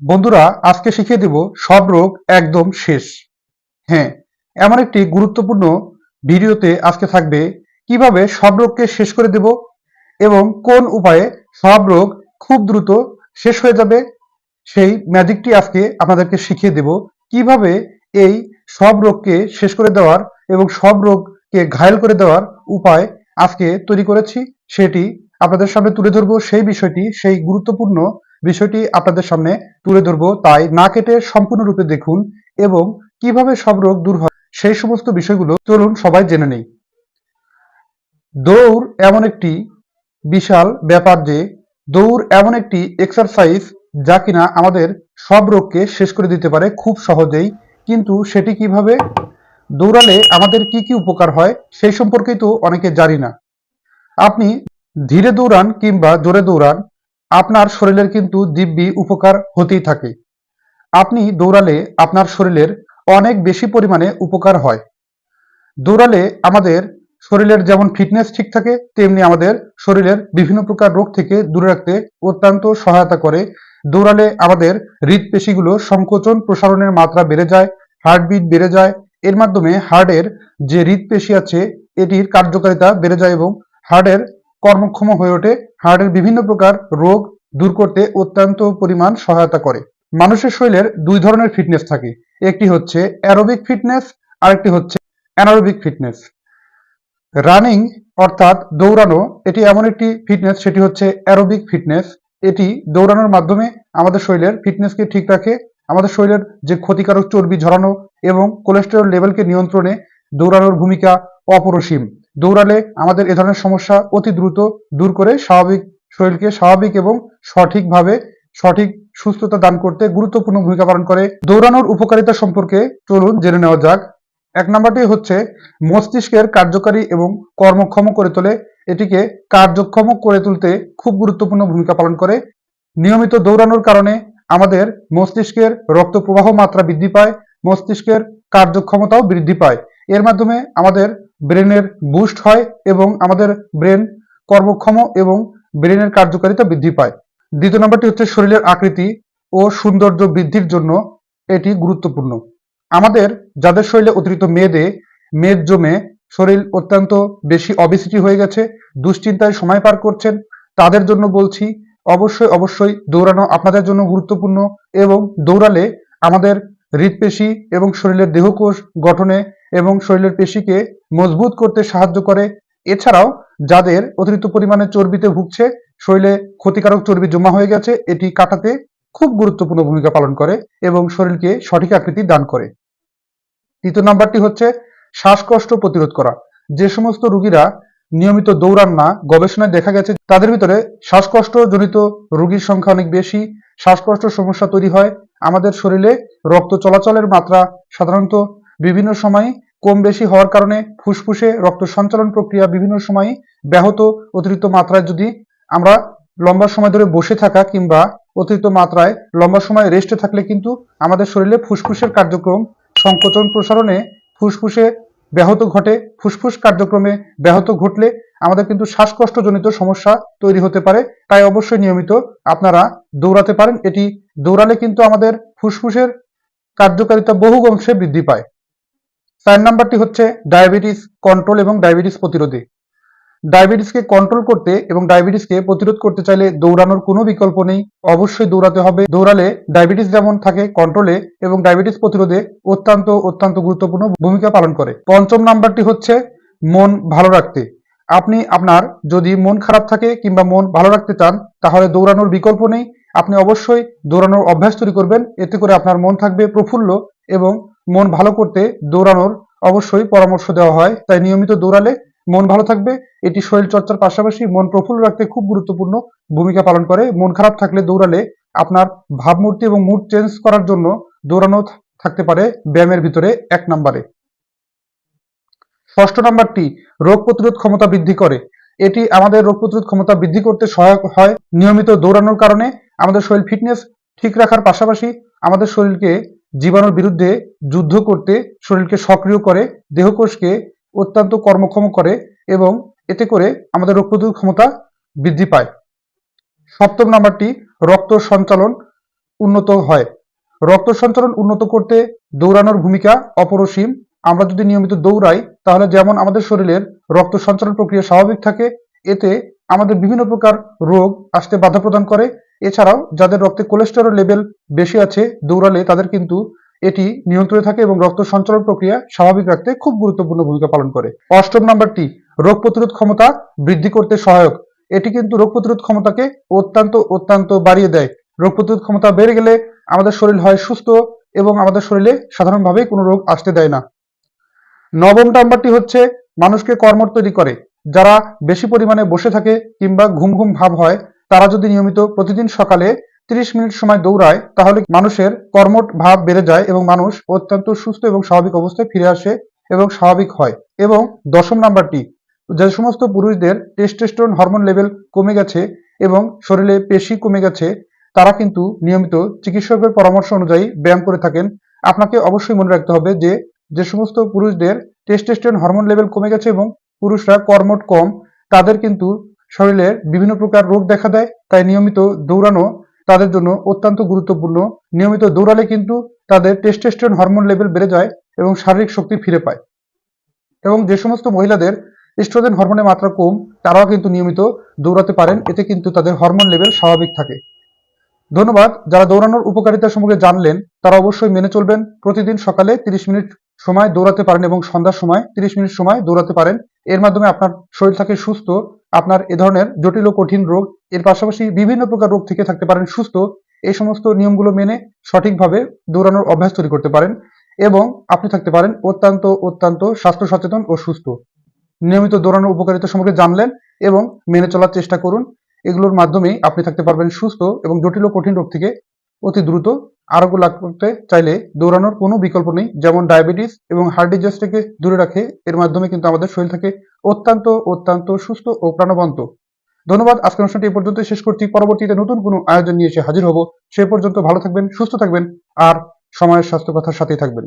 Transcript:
বন্ধুরা, আজকে শিখিয়ে দেব সব রোগ একদম শেষ। হ্যাঁ এমন একটি গুরুত্বপূর্ণ ভিডিওতে আজকে থাকবে কীভাবে সব রোগকে শেষ করে দেব এবং কোন উপায়ে সব রোগ খুব দ্রুত শেষ হয়ে যাবে, সেই ম্যাজিকটি আজকে আপনাদেরকে শিখিয়ে দেব কীভাবে এই সব রোগকে শেষ করে দেওয়ার এবং সব রোগকে ঘায়ল করে দেওয়ার উপায় আজকে তৈরি করেছি, সেটি আপনাদের সামনে তুলে ধরবো। সেই বিষয়টি, সেই গুরুত্বপূর্ণ বিষয়টি আপনাদের সামনে তুলে ধরবো। তাই না কেটে সম্পূর্ণরূপে দেখুন এবং কীভাবে সব রোগ দূর হয়, সেই সমস্ত বিষয়গুলো চলুন সবাই জেনে নেই। দৌড় এমন একটি বিশাল ব্যাপার যে, দৌড় এমন একটি এক্সারসাইজ যা কিনা আমাদের সব রোগকে শেষ করে দিতে পারে খুব সহজেই। কিন্তু সেটি কীভাবে? দৌড়ালে আমাদের কি কি উপকার হয়, সেই সম্পর্কেই তো অনেকে জানি না। আপনি ধীরে দৌড়ান কিংবা জোরে দৌড়ান আপনার শরীরের কিন্তু দিব্যি উপকার হতেই থাকে। আপনি দৌড়ালে আপনার শরীরের অনেক বেশি পরিমাণে উপকার হয়। দৌড়ালে আমাদের শরীরের যেমন ফিটনেস ঠিক থাকে, তেমনি আমাদের শরীরের বিভিন্ন প্রকার রোগ থেকে দূরে রাখতে অত্যন্ত সহায়তা করে। দৌড়ালে আমাদের হৃদপেশিগুলো সংকোচন প্রসারণের মাত্রা বেড়ে যায়, হার্টবিট বেড়ে যায়। এর মাধ্যমে হার্টের যে হৃদপেশি আছে, এটির কার্যকারিতা বেড়ে যায় এবং হার্টের কর্মক্ষম হয়ে ওঠে। হার্টের বিভিন্ন প্রকার রোগ দূর করতে অত্যন্ত পরিমাণ সহায়তা করে। মানুষের শরীরের দুই ধরনের ফিটনেস থাকে। একটি হচ্ছে অ্যারোবিক ফিটনেস আরেকটি হচ্ছে অ্যানারোবিক ফিটনেস রানিং অর্থাৎ দৌড়ানো, এটি এমন একটি ফিটনেস সেটি হচ্ছে অ্যারোবিক ফিটনেস এটি দৌড়ানোর মাধ্যমে আমাদের শরীরের ফিটনেসকে ঠিক রাখে, আমাদের শরীরের যে ক্ষতিকারক চর্বি ঝরানো এবং কোলেস্টেরল লেভেলকে নিয়ন্ত্রণে দৌড়ানোর ভূমিকা অপরসীম। দৌড়ালে আমাদের এ ধরনের সমস্যা অতি দ্রুত দূর করে স্বাভাবিক শরীরকে স্বাভাবিক এবং সঠিকভাবে সঠিক সুস্থতা দান করতে গুরুত্বপূর্ণ ভূমিকা পালন করে। দৌড়ানোর উপকারিতা সম্পর্কে চলুন জেনে নেওয়া যাক। এক নম্বরটি হচ্ছে মস্তিষ্কের কার্যকারী এবং কর্মক্ষম করে তোলে। এটিকে কার্যক্ষম করে তুলতে খুব গুরুত্বপূর্ণ ভূমিকা পালন করে। নিয়মিত দৌড়ানোর কারণে আমাদের মস্তিষ্কের রক্ত প্রবাহ মাত্রা বৃদ্ধি পায়, মস্তিষ্কের কার্যক্ষমতাও বৃদ্ধি পায়। এর মাধ্যমে আমাদের ব্রেনের বুস্ট হয় এবং আমাদের ব্রেন কর্মক্ষম এবং ব্রেনের কার্যকারিতা বৃদ্ধি পায়। দ্বিতীয় নম্বরটি হচ্ছে শরীরের আকৃতি ও সৌন্দর্য বৃদ্ধির জন্য এটি গুরুত্বপূর্ণ। আমাদের, যাদের শরীরে অতিরিক্ত মেদে, মেদ জমে, শরীর অত্যন্ত বেশি অবিসিটি হয়ে গেছে, দুশ্চিন্তায় সময় পার করছেন, তাদের জন্য বলছি অবশ্যই অবশ্যই দৌড়ানো আপনাদের জন্য গুরুত্বপূর্ণ এবং দৌড়ালে আমাদের হৃদপেশি এবং শরীরের দেহকোষ গঠনে এবং শরীরের পেশিকে মজবুত করতে সাহায্য করে। এছাড়াও যাদের অতিরিক্ত পরিমাণে চর্বিতে ভুগছে, শরীরে ক্ষতিকারক চর্বি জমা হয়ে গেছে, এটি কাটাতে খুব গুরুত্বপূর্ণ ভূমিকা পালন করে এবং শরীরকে সঠিক আকৃতি দান করে। তৃতীয় নাম্বারটি হচ্ছে শ্বাসকষ্ট প্রতিরোধ করা। যে সমস্ত রোগীরা নিয়মিত দৌড়ান না। গবেষণায় দেখা গেছে তাদের ভিতরে শ্বাসকষ্ট জনিত রোগীর সংখ্যা অনেক বেশি, শ্বাসকষ্ট সমস্যা তৈরি হয়। আমাদের শরীরে রক্ত চলাচলের মাত্রা সাধারণত বিভিন্ন সময় কম বেশি হওয়ার কারণে ফুসফুসে রক্ত সঞ্চালন প্রক্রিয়া বিভিন্ন সময় ব্যাহত। অতিরিক্ত মাত্রায় যদি আমরা লম্বা সময় ধরে বসে থাকা কিংবা অতিরিক্ত মাত্রায় লম্বা সময় রেস্টে থাকলে কিন্তু আমাদের শরীরে ফুসফুসের কার্যক্রম, সংকোচন প্রসারণে ফুসফুসে ব্যাহত ঘটে, ফুসফুস কার্যক্রমে ব্যাহত ঘটলে আমাদের কিন্তু শ্বাসকষ্টজনিত সমস্যা তৈরি হতে পারে। তাই অবশ্যই নিয়মিত আপনারা দৌড়াতে পারেন। এটি দৌড়ালে কিন্তু আমাদের ফুসফুসের কার্যকারিতা বহু অংশে বৃদ্ধি পায়। চার নাম্বারটি হচ্ছে ডায়াবেটিস কন্ট্রোল এবং ডায়াবেটিস প্রতিরোধে। ডায়াবেটিসকে কন্ট্রোল করতে এবং ডায়াবেটিসকে প্রতিরোধ করতে চাইলে দৌড়ানোর কোনো বিকল্প নেই। অবশ্যই দৌড়াতে হবে। দৌড়ালে ডায়াবেটিস যেমন থাকে কন্ট্রোলে এবং ডায়াবেটিস প্রতিরোধে অত্যন্ত অত্যন্ত গুরুত্বপূর্ণ ভূমিকা পালন করে। পঞ্চম নাম্বারটি হচ্ছে মন ভালো রাখতে। আপনি, আপনার যদি মন খারাপ থাকে কিংবা মন ভালো রাখতে চান, তাহলে দৌড়ানোর বিকল্প নেই। আপনি অবশ্যই দৌড়ানোর অভ্যাস তৈরি করবেন। এতে করে আপনার মন থাকবে প্রফুল্ল এবং মন ভালো করতে দৌড়ানোর অবশ্যই পরামর্শ দেওয়া হয়। তাই নিয়মিত দৌড়ালে মন ভালো থাকবে, এটি শরীর চর্চার পাশাপাশি মন প্রফুল্ল রাখতে খুব গুরুত্বপূর্ণ ভূমিকা পালন করে। মন খারাপ থাকলে দৌড়ালে আপনার ভাবমূর্তি এবং মুড চেঞ্জ করার জন্য দৌড়ানো থাকতে পারে ব্যায়ামের ভিতরে এক নম্বরে। ষষ্ঠ নাম্বারটি, রোগ প্রতিরোধ ক্ষমতা বৃদ্ধি করে। এটি আমাদের রোগ প্রতিরোধ ক্ষমতা বৃদ্ধি করতে সহায়ক হয় নিয়মিত দৌড়ানোর কারণে। আমাদের শরীর ফিটনেস ঠিক রাখার পাশাপাশি আমাদের শরীরকে জীবাণুর বিরুদ্ধে যুদ্ধ করতে শরীরকে সক্রিয় করে, দেহকোষকে অত্যন্ত কর্মক্ষম করে এবং এতে করে আমাদের রোগ প্রতিরোধ ক্ষমতা বৃদ্ধি পায়। সপ্তম নাম্বারটি, রক্ত সঞ্চালন উন্নত হয়। রক্ত সঞ্চালন উন্নত করতে দৌড়ানোর ভূমিকা অপরসীম। আমরা যদি নিয়মিত দৌড়াই, তাহলে যেমন আমাদের শরীরের রক্ত সঞ্চালন প্রক্রিয়া স্বাভাবিক থাকে, এতে আমাদের বিভিন্ন প্রকার রোগ আসতে বাধা প্রদান করে। এছাড়াও যাদের রক্তে কোলেস্টেরল লেভেল বেশি আছে, দৌড়ালে তাদের কিন্তু এটি নিয়ন্ত্রণে থাকে এবং রক্ত সঞ্চালন প্রক্রিয়া স্বাভাবিক রাখতে খুব গুরুত্বপূর্ণ ভূমিকা পালন করে। অষ্টম নাম্বারটি, রোগ প্রতিরোধ ক্ষমতা বৃদ্ধি করতে সহায়ক। এটি কিন্তু রোগ প্রতিরোধ ক্ষমতাকে অত্যন্ত অত্যন্ত বাড়িয়ে দেয়। রোগ প্রতিরোধ ক্ষমতা বেড়ে গেলে আমাদের শরীর হয় সুস্থ এবং আমাদের শরীরে সাধারণভাবে কোনো রোগ আসতে দেয় না। নবম নাম্বারটি হচ্ছে, মানুষকে কর্মঠ তৈরি করে। যারা বেশি পরিমাণে বসে থাকে কিংবা ঘুম ঘুম ভাব হয়, তারা যদি নিয়মিত প্রতিদিন সকালে তিরিশ মিনিট সময় দৌড়ায়, তাহলে মানুষের কর্মট ভাব বেড়ে যায় এবং মানুষ অত্যন্ত সুস্থ এবং স্বাভাবিক অবস্থায় ফিরে আসে এবং স্বাভাবিক হয়। এবং দশম নাম্বারটি, যে সমস্ত পুরুষদের টেস্টোস্টেরন হরমোন লেভেল কমে গেছে এবং শরীরে পেশি কমে গেছে, তারা কিন্তু নিয়মিত চিকিৎসকের পরামর্শ অনুযায়ী ব্যায়াম করে থাকেন। আপনাকে অবশ্যই মনে রাখতে হবে যে যে সমস্ত পুরুষদের টেস্টোস্টেরন হরমোন লেভেল কমে গেছে এবং পুরুষরা কর্মট কম, তাদের কিন্তু শরীরের বিভিন্ন প্রকার রোগ দেখা দেয়। তাই নিয়মিত দৌড়ানো তাদের জন্য অত্যন্ত গুরুত্বপূর্ণ। নিয়মিত দৌড়ালে কিন্তু তাদের টেস্টোস্টেরন হরমোন লেভেল বেড়ে যায় এবং শারীরিক শক্তি ফিরে পায়। এবং যে সমস্ত মহিলাদের ইস্ট্রোজেন হরমোনের মাত্রা কম, তারাও কিন্তু নিয়মিত দৌড়াতে পারেন। এতে কিন্তু তাদের হরমোন লেভেল স্বাভাবিক থাকে। ধন্যবাদ। যারা দৌড়ানোর উপকারিতা সম্পর্কে জানলেন, তারা অবশ্যই মেনে চলবেন। প্রতিদিন সকালে তিরিশ মিনিট সময় দৌড়াতে পারেন এবং সন্ধ্যার সময় তিরিশ মিনিট সময় দৌড়াতে পারেন। এর মাধ্যমে আপনার শরীর থাকে সুস্থ আপনার এ ধরনের জটিল ও কঠিন রোগ, এর পাশাপাশি বিভিন্ন প্রকার রোগ থেকে থাকতে পারেন সুস্থ, এই সমস্ত নিয়মগুলো মেনে সঠিকভাবে দৌড়ানোর অভ্যাস তৈরি করতে পারেন এবং আপনি থাকতে পারেন অত্যন্ত অত্যন্ত স্বাস্থ্য সচেতন ও সুস্থ। নিয়মিত দৌড়ানোর উপকারিতা সম্পর্কে জানলেন এবং মেনে চলার চেষ্টা করুন। এগুলোর মাধ্যমেই আপনি থাকতে পারবেন সুস্থ এবং জটিল ও কঠিন রোগ থেকে অতি দ্রুত আরোগ্য লাভ করতে চাইলে দৌড়ানোর কোনো বিকল্প নেই। যেমন ডায়াবেটিস এবং হার্ট ডিজিজ থেকে দূরে রাখে, এর মাধ্যমে কিন্তু আমাদের শরীর থাকে অত্যন্ত অত্যন্ত সুস্থ ও প্রাণবন্ত। ধন্যবাদ, আজকের অনুষ্ঠানটি পর্যন্ত শেষ করছি। পরবর্তীতে নতুন কোনো আয়োজন নিয়ে এসে হাজির হব। সে পর্যন্ত ভালো থাকবেন, সুস্থ থাকবেন, আর সময়ের স্বাস্থ্য কথার সাথেই থাকবেন।